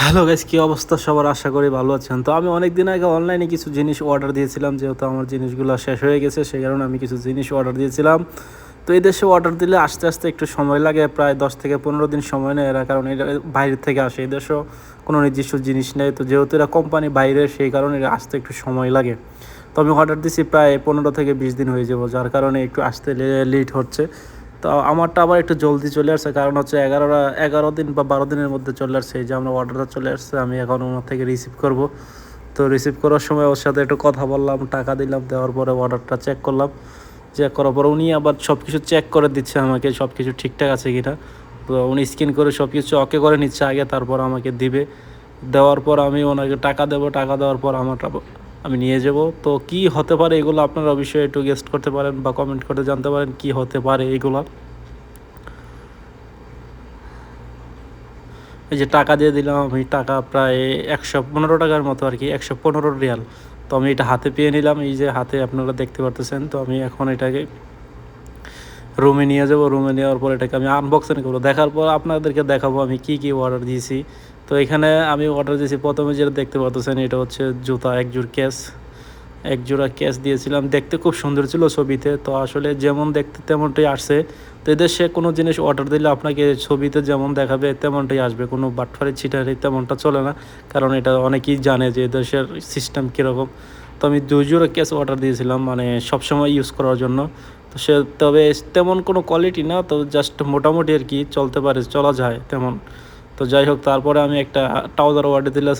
Hello guys কী অবস্থা? সবার আশা করি ভালো আছেন। তো আমি অনেক দিন আগে অনলাইনে কিছু জিনিস অর্ডার দিয়েছিলাম, যেহেতু আমার জিনিসগুলো শেষ হয়ে গেছে, সেই কারণে আমি কিছু জিনিস অর্ডার দিয়েছিলাম। তো এই দেশে অর্ডার দিলে আস্তে আস্তে একটু সময় লাগে, প্রায় দশ থেকে পনেরো দিন সময় নেয় এরা, কারণ এটা বাইরে থেকে আসে। এই দেশেও কোনো নির্দিষ্ট জিনিস নেই। তো যেহেতু এরা কোম্পানি বাইরে, সেই কারণে এরা আসতে একটু সময় লাগে। তো আমি অর্ডার দিছি প্রায় পনেরো থেকে বিশ দিন হয়ে যাব, যার কারণে একটু আসতে লেট হচ্ছে। তো আমারটা আবার একটু জলদি চলে আসছে, কারণ হচ্ছে এগারোটা, এগারো দিন বা বারো দিনের মধ্যে চলে আসছে। এই যে আমরা অর্ডারটা চলে আসছে, আমি এখন ওনার থেকে রিসিভ করব। তো রিসিভ করার সময় ওর সাথে একটু কথা বললাম, টাকা দিলাম, দেওয়ার পরে অর্ডারটা চেক করলাম। চেক করার পরে উনি আবার সব কিছু চেক করে দিচ্ছে আমাকে সব কিছু ঠিকঠাক আছে কিনা। তো উনি স্ক্যান করে সব কিছু ওকে করে নিচ্ছে, আগে তারপর আমাকে দিবে। দেওয়ার পর আমি ওনাকে টাকা দেবো, টাকা দেওয়ার পর আমারটা আমি নিয়ে যাব। তো কি হতে পারে এগুলো আপনারা অবশ্যই একটু গেস্ট করতে পারেন বা কমেন্ট করে জানতে পারেন কি হতে পারে এগুলো। এই যে টাকা দিয়ে দিলাম আমি, টাকা প্রায় একশো পনেরো টাকার মতো আর কি, একশো পনেরো রিয়াল। তো আমি এটা হাতে পেয়ে নিলাম, এই যে হাতে আপনারা দেখতে পারতেছেন। তো আমি এখন এটাকে রুমে নিয়ে যাব। রুমে নেওয়ার পর এটাকে আমি আনবক্সিং করব। দেখার পর আপনাদেরকে দেখাবো আমি কি কি অর্ডার দিয়েছি। তো এখানে আমি অর্ডার দিয়েছি। প্রথমে যেটা দেখতে পাচ্ছেন এটা হচ্ছে জুতা এক জোড় ক্যাশ এক জোড়া ক্যাশ দিয়েছিলাম। দেখতে খুব সুন্দর ছিল ছবিতে। তো আসলে যেমন দেখতে তেমনটাই আসছে। তো এদের সে কোনো জিনিস অর্ডার দিলে আপনাকে ছবিতে যেমন দেখাবে, তেমনটাই আসবে। কোনো বাটফারি, ছিটারি তেমনটা চলে না। কারণ এটা অনেকেই জানে যে এদের এদেশের সিস্টেম কীরকম। তো আমি দুই জোড়া ক্যাশ অর্ডার দিয়েছিলাম মানে সবসময় ইউজ করার জন্য। তো সে, তবে তেমন কোনো কোয়ালিটি না। তো জাস্ট মোটামুটি আর কি চলতে পারে, চলা যায় তেমন। তো যাই হোক তারপরে আমি একটা ট্রাউজার অর্ডার দিলে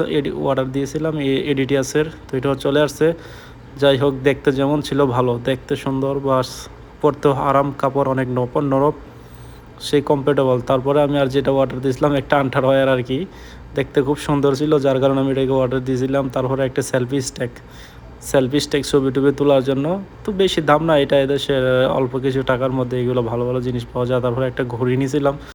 অর্ডার দিয়েছিলাম এডিটিয়াসের তো এটাও চলে আসছে। যাই হোক দেখতে যেমন ছিল ভালো, দেখতে সুন্দর, বাস পরতেও আরাম, কাপড় অনেক নরম নরম সেই কমফোর্টেবল তারপরে আমি আর যেটা অর্ডার দিয়েছিলাম, একটা আন্ঠার ওয়ার আর কি, দেখতে খুব সুন্দর ছিল, যার কারণে আমি এটাকে অর্ডার দিয়েছিলাম। তারপরে একটা সেলফি স্ট্যাক সেলফি স্ট্যাক ছবি টবি তোলার জন্য, তো বেশি দাম না, এটা এদেশের, অল্প কিছু টাকার মধ্যে এগুলো ভালো ভালো জিনিস পাওয়া যায়। তারপরে একটা ঘড়ি নিয়েছিলাম।